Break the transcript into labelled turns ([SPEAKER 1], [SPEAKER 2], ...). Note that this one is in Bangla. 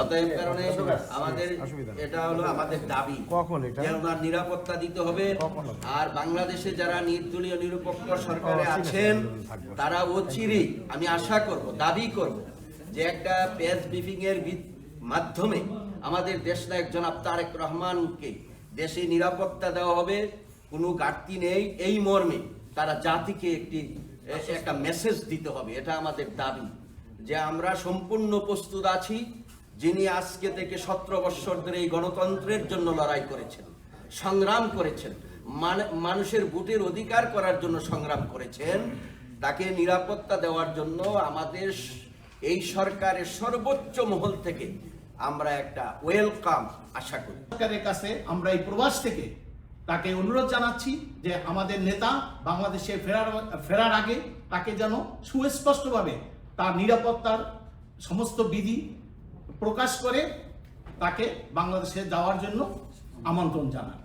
[SPEAKER 1] অতএব কারণে আমাদের এটা হলো আমাদের দাবি।
[SPEAKER 2] কখন এটা?
[SPEAKER 1] ওনার নিরাপত্তা দিতে হবে। আর বাংলাদেশে যারা নির্দলীয় নিরপেক্ষ সরকারে আছেন তারা অচিরেই আমি আশা করব দাবি করব যে একটা প্রেস ব্রিফিং এর মাধ্যমে আমাদের দেশ নায়ক জনাব তারেক রহমানকে দেশে নিরাপত্তা দেওয়া হবে। কোনো ঘাটতি নেই। এই মর্মে তারা জাতিকে একটি একটা মেসেজ দিতে হবে। এটা আমাদের দাবি। যে আমরা সম্পূর্ণ প্রস্তুত আছি যিনি আজকে থেকে সতেরো বৎসর ধরে এই গণতন্ত্রের জন্য লড়াই করেছেন, সংগ্রাম করেছেন, মান- মানুষের ভোটের অধিকার করার জন্য সংগ্রাম করেছেন, তাকে নিরাপত্তা দেওয়ার জন্য আমাদের এই সরকারের সর্বোচ্চ মহল থেকে আমরা একটা ওয়েলকাম আশা করি।
[SPEAKER 3] সরকারের কাছে আমরা এই প্রবাস থেকে তাকে অনুরোধ জানাচ্ছি যে আমাদের নেতা বাংলাদেশে ফেরার ফেরার আগে তাকে যেন সুস্পষ্টভাবে তার নিরাপত্তার সমস্ত বিধি প্রকাশ করে তাকে বাংলাদেশে যাওয়ার জন্য আমন্ত্রণ জানান